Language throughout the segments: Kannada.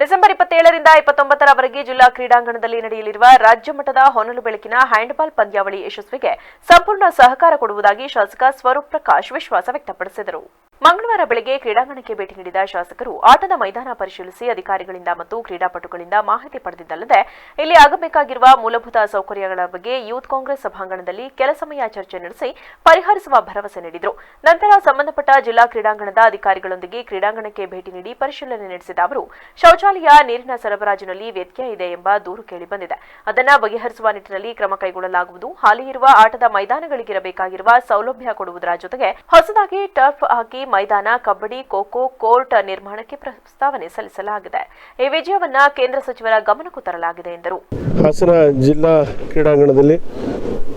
ಡಿಸೆಂಬರ್ ಇಪ್ಪತ್ತೇಳರಿಂದ ಇಪ್ಪತ್ತೊಂಬತ್ತರವರೆಗೆ ಜಿಲ್ಲಾ ಕ್ರೀಡಾಂಗಣದಲ್ಲಿ ನಡೆಯಲಿರುವ ರಾಜ್ಯ ಮಟ್ಟದ ಹೊನಲು ಬೆಳಕಿನ ಹ್ಯಾಂಡ್ಬಾಲ್ ಪಂದ್ಯಾವಳಿ ಯಶಸ್ವಿಗೆ ಸಂಪೂರ್ಣ ಸಹಕಾರ ಕೊಡುವುದಾಗಿ ಶಾಸಕ ಸ್ವರೂಪ್ ಪ್ರಕಾಶ್ ವಿಶ್ವಾಸ ವ್ಯಕ್ತಪಡಿಸಿದರು. ಮಂಗಳವಾರ ಬೆಳಗ್ಗೆ ಕ್ರೀಡಾಂಗಣಕ್ಕೆ ಭೇಟಿ ನೀಡಿದ ಶಾಸಕರು, ಆಟದ ಮೈದಾನ ಪರಿಶೀಲಿಸಿ ಅಧಿಕಾರಿಗಳಿಂದ ಮತ್ತು ಕ್ರೀಡಾಪಟುಗಳಿಂದ ಮಾಹಿತಿ ಪಡೆದಿದ್ದಲ್ಲದೆ, ಇಲ್ಲಿ ಆಗಬೇಕಾಗಿರುವ ಮೂಲಭೂತ ಸೌಕರ್ಯಗಳ ಬಗ್ಗೆ ಯೂತ್ ಕಾಂಗ್ರೆಸ್ ಸಭಾಂಗಣದಲ್ಲಿ ಕೆಲ ಸಮಯ ಚರ್ಚೆ ನಡೆಸಿ ಪರಿಹರಿಸುವ ಭರವಸೆ ನೀಡಿದರು. ನಂತರ ಸಂಬಂಧಪಟ್ಟ ಜಿಲ್ಲಾ ಕ್ರೀಡಾಂಗಣದ ಅಧಿಕಾರಿಗಳೊಂದಿಗೆ ಕ್ರೀಡಾಂಗಣಕ್ಕೆ ಭೇಟಿ ನೀಡಿ ಪರಿಶೀಲನೆ ನಡೆಸಿದ ಅವರು, ಶೌಚಾಲಯ, ನೀರಿನ ಸರಬರಾಜಿನಲ್ಲಿ ವ್ಯತ್ಯಯ ಇದೆ ಎಂಬ ದೂರು ಕೇಳಿಬಂದಿದೆ ಅದನ್ನು ಬಗೆಹರಿಸುವ ನಿಟ್ಟಿನಲ್ಲಿ ಕ್ರಮ ಕೈಗೊಳ್ಳಲಾಗುವುದು. ಹಾಲಿ ಇರುವ ಆಟದ ಮೈದಾನಗಳಿಗಿರಬೇಕಾಗಿರುವ ಸೌಲಭ್ಯ ಕೊಡುವುದರ ಜೊತೆಗೆ ಹೊಸದಾಗಿ ಟರ್ಫ್ ಹಾಕಿ ಮೈದಾನ, ಕಬಡ್ಡಿ, ಖೋಖೋ ಕೋರ್ಟ್ ನಿರ್ಮಾಣಕ್ಕೆ ಪ್ರಸ್ತಾವನೆ ಸಲ್ಲಿಸಲಾಗಿದೆ. ಈ ವಿಜಯವನ್ನ ಕೇಂದ್ರ ಸಚಿವರ ಗಮನಕ್ಕೂ ತರಲಾಗಿದೆ ಎಂದರು. ಹಾಸನ ಜಿಲ್ಲಾ ಕ್ರೀಡಾಂಗಣದಲ್ಲಿ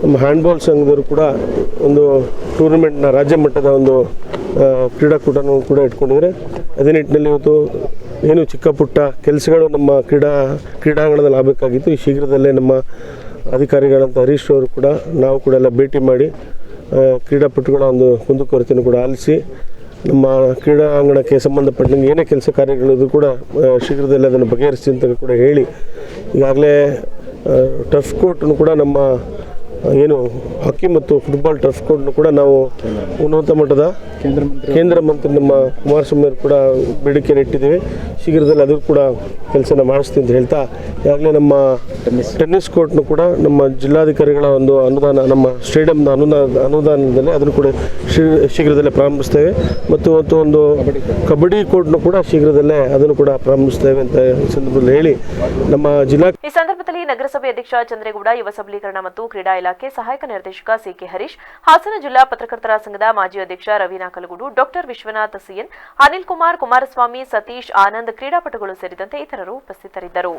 ನಮ್ಮ ಹ್ಯಾಂಡ್ಬಾಲ್ ಸಂಘದವರು ಕೂಡ ಒಂದು ಟೂರ್ನಮೆಂಟ್ನ ರಾಜ್ಯ ಮಟ್ಟದ ಒಂದು ಕ್ರೀಡಾಕೂಟನೂ ಕೂಡ ಇಟ್ಕೊಂಡಿದ್ದಾರೆ. ಅದೇ ನಿಟ್ಟಿನಲ್ಲಿ ಇವತ್ತು ಏನು ಚಿಕ್ಕ ಪುಟ್ಟ ಕೆಲಸಗಳು ನಮ್ಮ ಕ್ರೀಡಾ, ಕ್ರೀಡಾಂಗಣದಲ್ಲಿ ಆಗಬೇಕಾಗಿತ್ತು. ಈ ಶೀಘ್ರದಲ್ಲೇ ನಮ್ಮ ಅಧಿಕಾರಿಗಳಂತ ಹರೀಶ್ ಅವರು ಕೂಡ ನಾವು ಕೂಡ ಎಲ್ಲ ಭೇಟಿ ಮಾಡಿ ಕ್ರೀಡಾಪಟುಗಳ ಒಂದು ಕುಂದುಕೊರತೆಯನ್ನು ಕೂಡ ಆಲಿಸಿ ನಮ್ಮ ಕ್ರೀಡಾಂಗಣಕ್ಕೆ ಸಂಬಂಧಪಟ್ಟಂಗೆ ಏನೇ ಕೆಲಸ ಕಾರ್ಯಗಳಿದ್ರು ಕೂಡ ಶೀಘ್ರದಲ್ಲಿ ಅದನ್ನು ಬಗೆಹರಿಸಿ ಅಂತ ಕೂಡ ಹೇಳಿ ಈಗಾಗಲೇ ಟಫ್ ಕೋರ್ಟ್ನು ಕೂಡ ನಮ್ಮ ಏನು ಹಾಕಿ ಮತ್ತು ಫುಟ್ಬಾಲ್ ಟಫ್ ಕೋರ್ಟ್ನು ಕೂಡ ನಾವು ಉನ್ನತ ಮಟ್ಟದ ಕೇಂದ್ರ ಮಂತ್ರಿ ನಮ್ಮ ಕುಮಾರಸ್ವಾಮಿ ಅವರು ಕೂಡ ಬೇಡಿಕೆ ಇಟ್ಟಿದ್ದೇವೆ. ಶೀಘ್ರದಲ್ಲಿ ಅದು ಕೂಡ ಕೆಲಸನ ಮಾಡಿಸ್ತೀನಿ ಅಂತ ಹೇಳ್ತಾ ಈಗಾಗಲೇ ನಮ್ಮ ಟೆನ್ನಿಸ್. ಕೋರ್ಟ್ನು ಕೂಡ ನಮ್ಮ ಜಿಲ್ಲಾಧಿಕಾರಿಗಳ ಒಂದು ಅನುದಾನ ನಮ್ಮ ಸ್ಟೇಡಿಯಂನ ಅನುದಾನ ಅನುದಾನದಲ್ಲಿ ಅದನ್ನು ಕೂಡ ಶೀಘ್ರದಲ್ಲೇ ಪ್ರಾರಂಭಿಸ್ತೇವೆ. ಮತ್ತು ಮತ್ತು ಒಂದು ಕಬಡ್ಡಿ ಕೋರ್ಟ್ನು ಕೂಡ ಶೀಘ್ರದಲ್ಲೇ ಅದನ್ನು ಕೂಡ ಪ್ರಾರಂಭಿಸ್ತೇವೆ ಅಂತ ಈ ಸಂದರ್ಭದಲ್ಲಿ ಹೇಳಿ ನಮ್ಮ ಜಿಲ್ಲಾ ಈ ಸಂದರ್ಭದಲ್ಲಿ ನಗರಸಭೆ ಅಧ್ಯಕ್ಷ ಚಂದ್ರೇಗೌಡ ಯುವ ಸಬಲೀಕರಣ ಮತ್ತು ಕ್ರೀಡಾ ಇಲಾಖೆ ಸಹಾಯಕ ನಿರ್ದೇಶಕ ಸಿ ಕೆ ಹರೀಶ್ ಹಾಸನ ಜಿಲ್ಲಾ ಪತ್ರಕರ್ತರ ಸಂಘದ ಮಾಜಿ ಅಧ್ಯಕ್ಷ ರವೀನಾ ಕಲಗುಡು ಡಾಕ್ಟರ್ ವಿಶ್ವನಾಥ್ ಸಿಎನ್ ಅನಿಲ್ ಕುಮಾರ್ ಕುಮಾರಸ್ವಾಮಿ ಸತೀಶ್ ಕ್ರೀಡಾಪಟುಗಳು ಸೇರಿದಂತೆ ಇತರರು ಉಪಸ್ಥಿತರಿದ್ದರು.